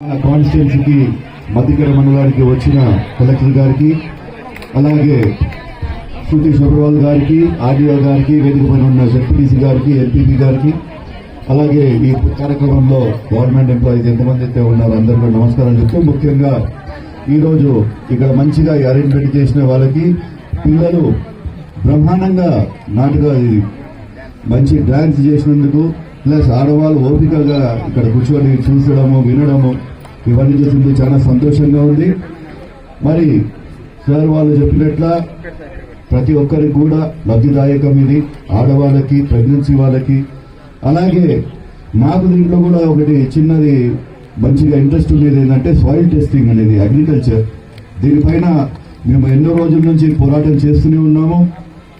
కాన్స్టిట్యున్సీకి మధ్యకర మండలానికి వచ్చిన కలెక్టర్ గారికి అలాగే శృతి సోబర్వాల్ గారికి ఆర్డీఓ గారికి వేదిక పైన ఉన్న జెడ్పీటీసీ గారికి ఎంపీపీ గారికి అలాగే ఈ కార్యక్రమంలో గవర్నమెంట్ ఎంప్లాయీస్ ఎంతమంది అయితే ఉన్నారో అందరికీ నమస్కారం చెప్తూ ముఖ్యంగా ఈరోజు ఇక్కడ మంచిగా అరేంజ్మెంట్ చేసిన వాళ్ళకి పిల్లలు బ్రహ్మాండంగా నాటుగా మంచి డ్యాన్స్ చేసినందుకు ప్లస్ ఆడవాళ్ళు ఓపికగా ఇక్కడ కూర్చొని చూసడము వినడము ఇవన్నీ చూసింది చాలా సంతోషంగా ఉంది. మరి సార్ వాళ్ళు చెప్పినట్ల ప్రతి ఒక్కరికి కూడా లబ్ధిదాయకం ఇది ఆడవాళ్ళకి ప్రెగ్నెన్సీ వాళ్ళకి. అలాగే నాకు దీంట్లో కూడా ఒకటి చిన్నది మంచిగా ఇంట్రెస్ట్ ఉండేది ఏంటంటే సాయిల్ టెస్టింగ్ అనేది అగ్రికల్చర్ దీనిపైన మేము ఎన్నో రోజుల నుంచి పోరాటం చేస్తూనే ఉన్నాము.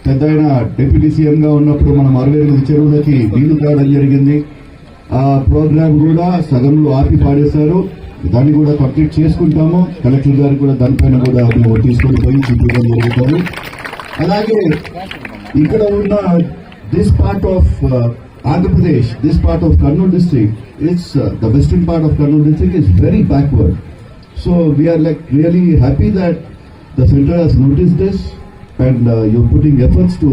పెద్ద ఆయన డిప్యూటీ సీఎం గా ఉన్నప్పుడు మనం అరవై ఎనిమిది చెరువులకి నీళ్ళు తేవడం జరిగింది. ఆ ప్రోగ్రామ్ కూడా సగంలో ఆపి పాడేశారు. దాన్ని కూడా కంప్లీట్ చేసుకుంటాము. కలెక్టర్ గారు కూడా దానిపైన కూడా మేము తీసుకొని పోయి చూపించడం జరుగుతుంది. అలాగే ఇక్కడ ఉన్న this part of Andhra Pradesh this part of Kurnool district it's the western part of Kurnool district is very backward so we are like really happy that the centre has notice this and uh, you're putting efforts to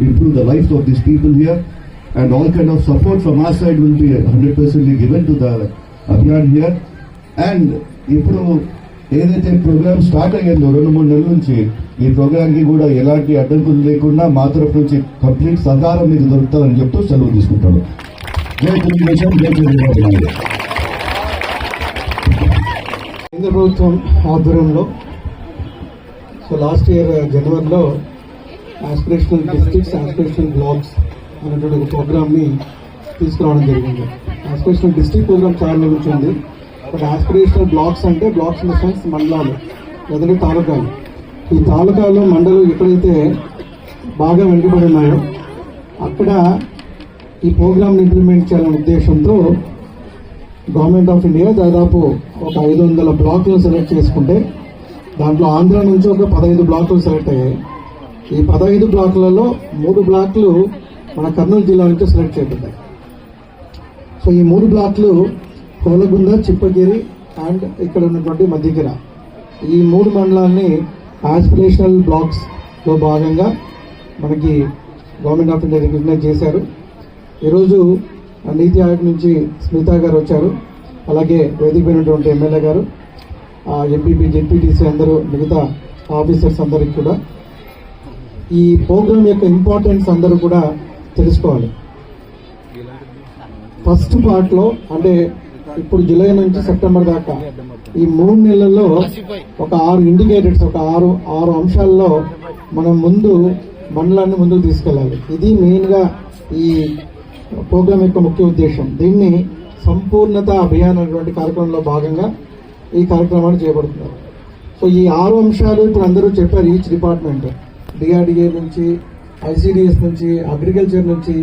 improve the lives of these people here and all kind of support from our side will be 100% given to the Abhiyan here and ఇప్పుడు ఏదైతే programme start అయ్యిందో రెండు మూడు నెలల నుంచి ఈ ప్రోగ్రామ్కి కూడా ఎలాంటి అడ్డంకులు లేకుండా మా తరఫు నుంచి కంప్లీట్ సహకారం మీకు దొరుకుతుందని చెప్తూ సెలవు తీసుకుంటాను జై తెలుగుదేశం జై కేంద్ర ప్రభుత్వం ఆధ్వర్యంలో సో లాస్ట్ ఇయర్ జనవరిలో ఆస్పిరేషనల్ డిస్ట్రిక్ట్స్ ఆస్పిరేషనల్ బ్లాక్స్ అనేటువంటి ఒక ప్రోగ్రామ్ని తీసుకురావడం జరిగింది. ఆస్పిరేషనల్ డిస్ట్రిక్ట్ ప్రోగ్రామ్ చాలా నుంచి ఉంది. బట్ ఆస్పిరేషనల్ బ్లాక్స్ అంటే బ్లాక్స్ ఇన్ ద సెన్స్ మండలాలు లేదంటే తాలూకాలు. ఈ తాలూకాలు మండలం ఎక్కడైతే బాగా వెనుకబడి ఉన్నాయో అక్కడ ఈ ప్రోగ్రామ్ని ఇంప్లిమెంట్ చేయాలనే ఉద్దేశంతో గవర్నమెంట్ ఆఫ్ ఇండియా దాదాపు ఒక ఐదు వందల బ్లాక్లు సెలెక్ట్ చేసుకుంటే దాంట్లో ఆంధ్ర నుంచి ఒక పదహైదు బ్లాక్లు సెలెక్ట్ అయ్యాయి. ఈ పదహైదు బ్లాకులలో మూడు బ్లాక్లు మన కర్నూలు జిల్లా నుంచి సెలెక్ట్ చేయబడ్డాయి. సో ఈ మూడు బ్లాక్లు కోలగుంద చిప్పగిరి అండ్ ఇక్కడ ఉన్నటువంటి మధ్యగిర. ఈ మూడు మండలాన్ని ఆస్పిరేషనల్ బ్లాక్స్లో భాగంగా మనకి గవర్నమెంట్ ఆఫ్ ఇండియా రికగ్నైజ్ చేశారు. ఈరోజు నీతి ఆయోగ్ నుంచి స్మితా గారు వచ్చారు. అలాగే వేదికపోయినటువంటి ఎమ్మెల్యే గారు. ఎంపీపీ జెడ్పీటీసీ అందరూ మిగతా ఆఫీసర్స్ అందరికి కూడా. ఈ ప్రోగ్రామ్ యొక్క ఇంపార్టెన్స్ అందరూ కూడా తెలుసుకోవాలి. ఫస్ట్ పార్ట్లో అంటే ఇప్పుడు జూలై నుంచి సెప్టెంబర్ దాకా ఈ మూడు నెలల్లో ఒక ఆరు ఇండికేటర్స్ ఒక ఆరు ఆరు అంశాల్లో మనం ముందు మండలాన్ని ముందుకు తీసుకెళ్ళాలి. ఇది మెయిన్గా ఈ ప్రోగ్రామ్ యొక్క ముఖ్య ఉద్దేశం. దీన్ని సంపూర్ణత అభియాన్ అనేటువంటి కార్యక్రమంలో భాగంగా ఈ కార్యక్రమాలు చేపడుతున్నారు. సో ఈ ఆరు అంశాలు ఇప్పుడు అందరూ చెప్పారు ఈచ్ డిపార్ట్మెంట్. డిఆర్డిఏ నుంచి ఐసిడిఎస్ నుంచి అగ్రికల్చర్ నుంచి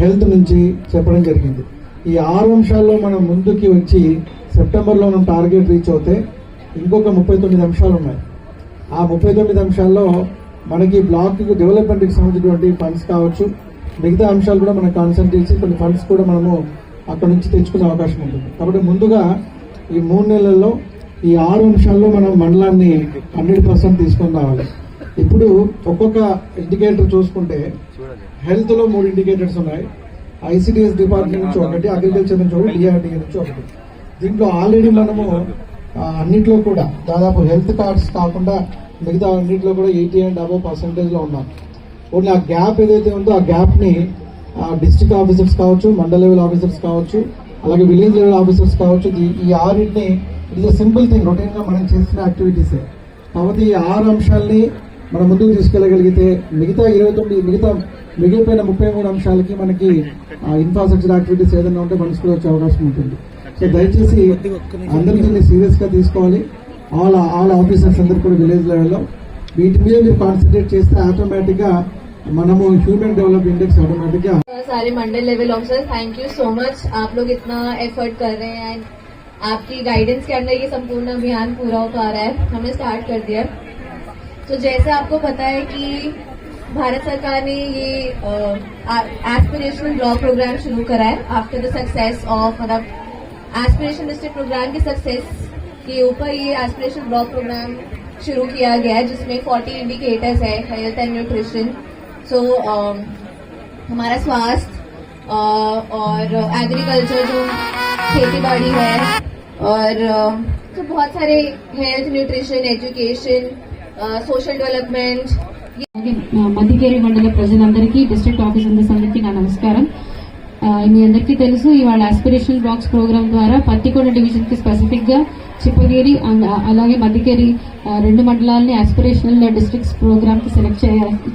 హెల్త్ నుంచి చెప్పడం జరిగింది. ఈ ఆరు అంశాల్లో మనం ముందుకి వచ్చి సెప్టెంబర్లో మనం టార్గెట్ రీచ్ అవుతే ఇంకొక ముప్పై తొమ్మిది అంశాలు ఉన్నాయి. ఆ ముప్పై తొమ్మిది అంశాల్లో మనకి బ్లాక్ డెవలప్మెంట్కి సంబంధించినటువంటి ఫండ్స్ కావచ్చు. మిగతా అంశాలు కూడా మనం కాన్సన్ట్రేట్ చేసి కొన్ని ఫండ్స్ కూడా మనము అక్కడ నుంచి తెచ్చుకునే అవకాశం ఉంటుంది. కాబట్టి ముందుగా ఈ మూడు నెలల్లో ఈ ఆరు అంశాల్లో మనం మండలాన్ని హండ్రెడ్ పర్సెంట్ తీసుకొని రావాలి. ఇప్పుడు ఒక్కొక్క ఇండికేటర్ చూసుకుంటే హెల్త్లో మూడు ఇండికేటర్స్ ఉన్నాయి. ఐసిడిఎస్ డిపార్ట్మెంట్ నుంచి ఒకటి అగ్రికల్చర్ నుంచి ఒకటి డిఆర్డిఏ నుంచి ఒకటి. దీంట్లో ఆల్రెడీ మనము అన్నిట్లో కూడా దాదాపు హెల్త్ కార్డ్స్ కాకుండా మిగతా అన్నింటిలో కూడా ఎయిటీ అండ్ అబౌవ్ పర్సెంటేజ్లో ఉన్నాం. ఓన్లీ ఆ గ్యాప్ ఏదైతే ఉందో ఆ గ్యాప్ని డిస్టిక్ ఆఫీసర్స్ కావచ్చు మండల లెవెల్ ఆఫీసర్స్ కావచ్చు అలాగే విలేజ్ లెవెల్ ఆఫీసర్స్ కావచ్చు ఈ- ఆరింటిని ఇట్ ఇస్ సింపుల్ థింగ్ రొటీన్గా మనం చేసిన యాక్టివిటీసే కాబట్టి ఈ ఆరు అంశాలని మనం ముందుకు తీసుకెళ్ళగలిగితే మిగతా ఇరవై తొమ్మిది మిగతా మిగిలిపోయిన ముప్పై మూడు అంశాలకి మనకి ఇన్ఫ్రాస్ట్రక్చర్ యాక్టివిటీస్ ఏదైనా ఉంటే మనసు కూడా వచ్చే అవకాశం ఉంటుంది. సో దయచేసి అందరూ దీన్ని సీరియస్గా తీసుకోవాలి. ఆల్ ఆల్ ఆఫీసర్స్ అందరు కూడా విలేజ్ లెవెల్లో. వీటి మీద మీరు కాన్సన్ట్రేట్ చేస్తే ఆటోమేటిక్గా మనము హ్యూమన్ డెవలప్ ఇండెక్స్ ఆటోమేటిక్ గా सारे मंडल level officer thank you so much आप लोग इतना एफर्ट कर रहे हैं एंड आपकी गाइडेंस के अंदर ये संपूर्ण अभियान पूरा हो पा रहा है हमने स्टार्ट कर दिया तो जैसे आपको पता है कि भारत सरकार ने ये एस्पिरेशनल ब्लॉक प्रोग्राम शुरू करा है आफ्टर द सक्सेस ऑफ मतलब एस्पिरेशन डिस्ट्रिक्ट प्रोग्राम की सक्सेस के ऊपर ये एस्पिरेशन ब्लॉक प्रोग्राम शुरू किया गया है जिसमें 40 इंडिकेटर्स है हेल्थ एंड न्यूट्रिशन सो हमारा स्वास्थ्य अ, और एग्रीकल्चर जो खेती बाड़ी है और अ, तो बहुत सारे health nutrition education social development అలాగే ఆ, మధ్యకేరి మండల ప్రజలందరికీ డిస్ట్రిక్ట్ ఆఫీసర్స్ అందరికీ నా నమస్కారం ఆ, మీ అందరికీ తెలుసు ఇవాళ ఆస్పిరేషనల్ బాక్స్ ప్రోగ్రామ్ ద్వారా పత్తికొండ డివిజన్ కి స్పెసిఫిక్ గా చిప్పగిరి అండ్ uh, అలాగే మధ్యకేరి uh, రెండు మండలాల్ని ఆస్పిరేషనల్ డిస్ట్రిక్ట్స్ ప్రోగ్రామ్కి సెలెక్ట్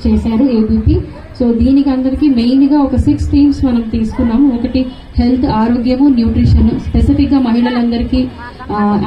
చేశారు ఏబీపీ సో దీనికి అందరికీ మెయిన్గా ఒక సిక్స్ థీమ్స్ మనం తీసుకున్నాము. ఒకటి హెల్త్ ఆరోగ్యము న్యూట్రిషన్. స్పెసిఫిక్గా మహిళలందరికీ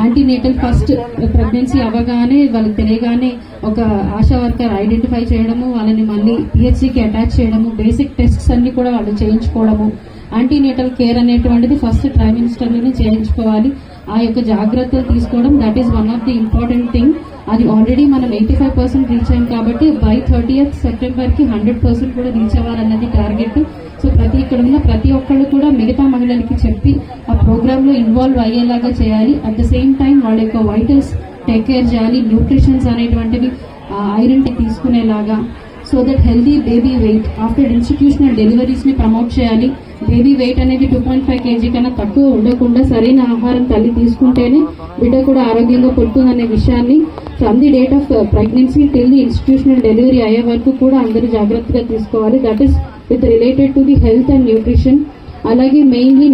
యాంటీనేటల్ ఫస్ట్ ప్రెగ్నెన్సీ అవ్వగానే వాళ్ళకి తెలియగానే ఒక ఆశా వర్కర్ ఐడెంటిఫై చేయడము వాళ్ళని మళ్ళీ పిహెచ్సికి అటాచ్ చేయడము బేసిక్ టెస్ట్స్ అన్ని కూడా వాళ్ళు చేయించుకోవడము. యాంటీనేటల్ కేర్ అనేటువంటిది ఫస్ట్ ట్రైమినిస్టర్లోనే చేయించుకోవాలి. ఆ యొక్క జాగ్రత్తలు తీసుకోవడం that is one of the important thing అది ఆల్రెడీ మనం ఎయిటీ ఫైవ్ పర్సెంట్ రీచ్ అయ్యాం కాబట్టి బై థర్టీయత్ సెప్టెంబర్కి హండ్రెడ్ పర్సెంట్ కూడా రీచ్ అవ్వాలన్నది టార్గెట్ సో ప్రతి ఇక్కడ ఉన్న ప్రతి ఒక్కళ్ళు కూడా మిగతా మహిళలకి చెప్పి ఆ ప్రోగ్రామ్లో ఇన్వాల్వ్ అయ్యేలాగా చేయాలి. అట్ ద సేమ్ టైం వాళ్ళ యొక్క వైటల్స్ టేక్ కేర్ చేయాలి. న్యూట్రిషన్స్ అనేటువంటివి iron తీసుకునేలాగా. So that healthy baby weight after institutional డెలివరీస్ని promote చేయాలి. బేబీ వెయిట్ అనేది టూ పాయింట్ ఫైవ్ కేజీ కన్నా తక్కువ ఉండకుండా సరైన ఆహారం తల్లి తీసుకుంటేనే బిడ్డ కూడా ఆరోగ్యంగా పుడుతుందనే విషయాన్ని from the date of pregnancy till the institutional delivery అయ్యే వరకు కూడా అందరూ జాగ్రత్తగా తీసుకోవాలి. That is with related to the health and nutrition అలాగే మెయిన్లీ